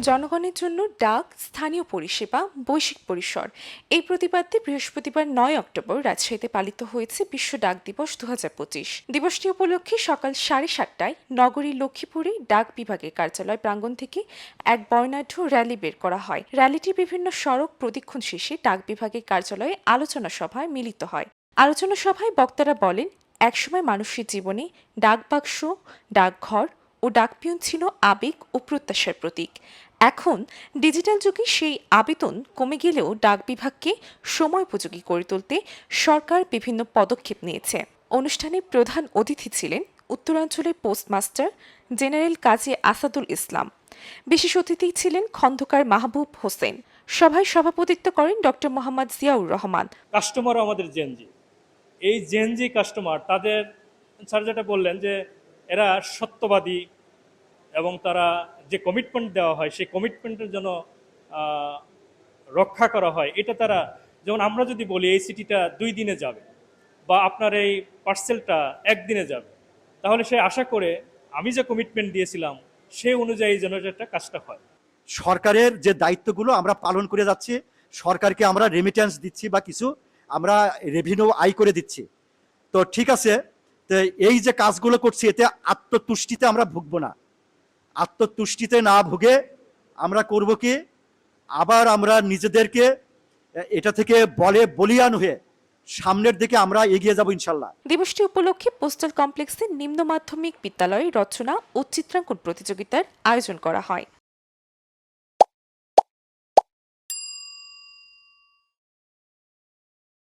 জনগণের জন্য ডাক, স্থানীয় পরিষেবা, বৈশ্বিক পরিসর। এই প্রতিবাদে বৃহস্পতিবার নয় অক্টোবর রাজশাহীতে পালিত হয়েছে বিশ্ব ডাক দিবস দু হাজার পঁচিশ। দিবসটি উপলক্ষে সকাল সাড়ে সাতটায় নগরীর লক্ষ্মীপুরে ডাক বিভাগের কার্যালয় প্রাঙ্গণ থেকে এক বর্ণাঢ্য র্যালি বের করা হয়। র্যালিটি বিভিন্ন সড়ক প্রদক্ষিণ শেষে ডাক বিভাগের কার্যালয়ে আলোচনা সভায় মিলিত হয়। আলোচনা সভায় বক্তারা বলেন, একসময় মানুষের জীবনে ডাক বাক্স ডাকঘর ও ডাকপিয়ন ছিল আবেগ ও প্রত্যাশার প্রতীক। এখন ডিজিটাল যুগে সেই আবেদন কমে গেলেও ডাক বিভাগকে সময়োপযোগী করে তুলতে সরকার বিভিন্ন পদক্ষেপ নিয়েছে। অনুষ্ঠানে প্রধান অতিথি ছিলেন উত্তরাঞ্চলের পোস্টমাস্টার জেনারেল কাজী আসাদুল ইসলাম। বিশেষ অতিথি ছিলেন খন্দকার মাহবুব হোসেন। সভায় সভাপতিত্ব করেন ডক্টর মোহাম্মদ জিয়াউর রহমান। কাস্টমারও আমাদের জেনজি এই জেনজি কাস্টমার, তাদের স্যার যেটা বললেন যে এরা সত্যবাদী এবং তারা যে কমিটমেন্ট দেওয়া হয়, সেই কমিটমেন্টের জন্য রক্ষা করা হয়। এটা তারা, যেমন আমরা যদি বলি, এই সিটিটা দুই দিনে যাবে বা আপনার এই পার্সেলটা একদিনে যাবে। তাহলে সে আশা করে, আমি যে কমিটমেন্ট দিয়েছিলাম সেই অনুযায়ী যেন একটা কাজটা হয়। সরকারের যে দায়িত্বগুলো আমরা পালন করে যাচ্ছি, সরকারকে আমরা রেমিটেন্স দিচ্ছি বা কিছু আমরা রেভিনিউ আয় করে দিচ্ছি। তো ঠিক আছে তো এই যে কাজগুলো করছি, এতে আত্মতুষ্টিতে আমরা ভুগবো না। আত্মতুষ্টিতে না ভুগে আমরা করব কি? আবার আমরা নিজেদেরকে, এটা থেকে বলে বলিয়ান হয়ে সামনের দিকে আমরা এগিয়ে যাব ইনশাল্লাহ। দিবসটি উপলক্ষে পোস্টাল কমপ্লেক্সে নিম্ন মাধ্যমিক বিদ্যালয়ে রচনা ও চিত্রাঙ্কন প্রতিযোগিতার আয়োজন করা হয়।